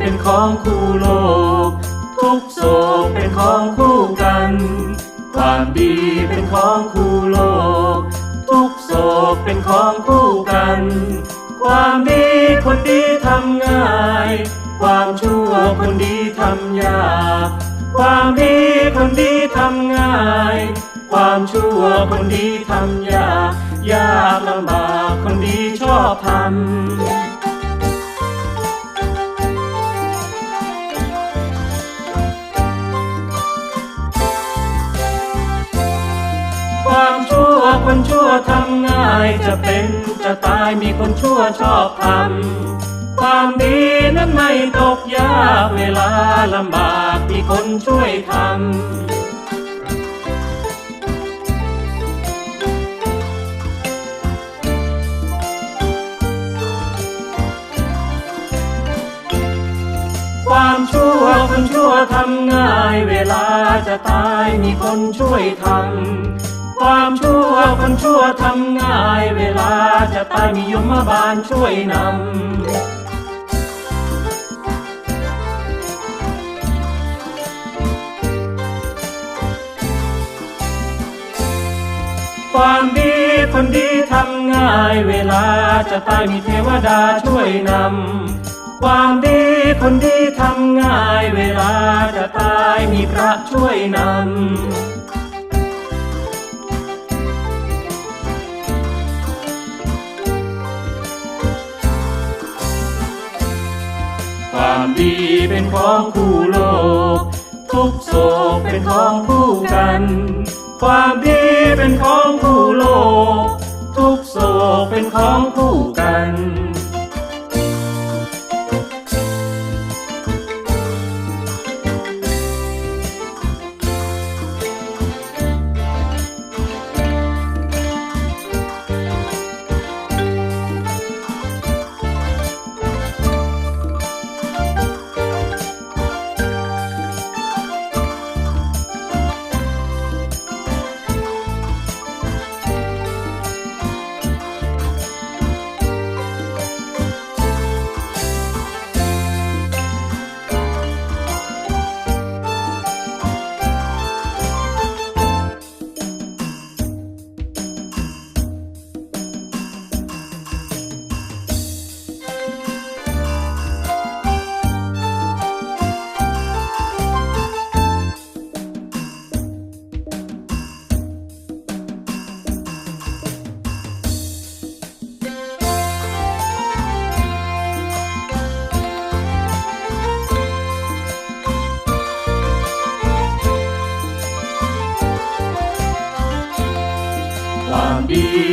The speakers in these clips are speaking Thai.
เป็นของคู่โลก ทุกโศกเป็นของคู่กัน ความดีเป็นของคู่โลก ทุกโศกเป็นของคู่กัน ความดีคนดีทำง่าย ความชั่วคนดีทำยาก ความดีคนดีทำง่าย ความชั่วคนดีทำยาก ยากลำบากคนดีชอบทำ คนชั่วทำง่ายจะเป็นจะตายมีคนชั่วชอบทำความดีนั้นไม่ตกยากเวลาลำบากมีคนช่วยทำความชั่วคนชั่วทำง่าย เวลาจะตายมีคนช่วยทำ ความชั่วคนชั่วทำง่าย เวลาจะตายมียมบาลช่วยนำความดีคนดีทำง่ายเวลาจะตายมีเทวดาช่วยนำ ความดีคนดีทำง่ายเวลาจะตายมีพระช่วยนำ เป็นของคู่โลก ทุกโศกเป็นของคู่กัน ความดีเป็นของคู่โลก ทุกโศกเป็นของคู่กัน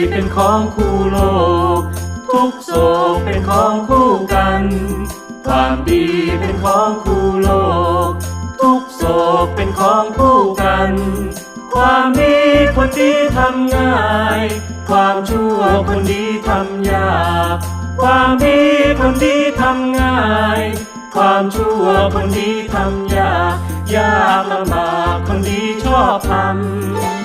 เป็นของคู่โลก ทุกโศกเป็นของคู่กัน ความดีเป็นของคู่โลก ทุกโศกเป็นของคู่กัน ความดีคนดีทำง่าย ความชั่วคนดีทำยาก ความดีคนดีทำง่าย ความชั่วคนดีทำยาก ยากลำบากคนดีชอบทำ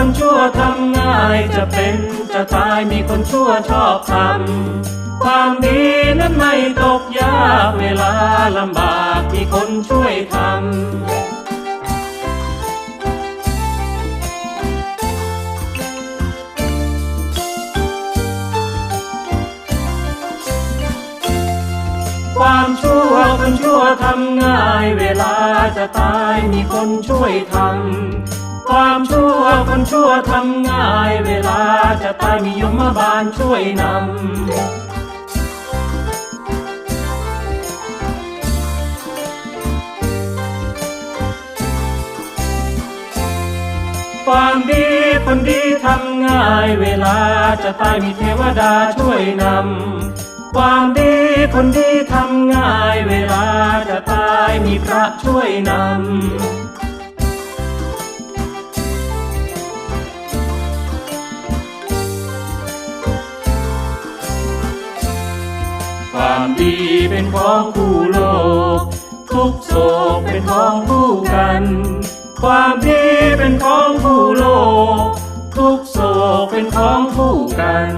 คนชั่วทำง่ายจะเป็นจะตายมีคนชั่วชอบทำความดีนั้นไม่ตกยากเวลาลำบากมีคนช่วยทำความชั่วคนชั่วทำง่าย เวลาจะตายมีคนช่วยทำ ความชั่วคนชั่วทำง่ายเวลาจะตายมียมบาลช่วยนำความดีคนดีทำง่ายเวลาจะตายมีเทวดาช่วยนำ ความดีคนดีทำง่ายเวลาจะตายมีพระช่วยนำามดีเป็นของคู่โลก ทุกโศกเป็นของคู่กัน ความดีเป็นของคู่โลก ทุกโศกเป็นของคู่กัน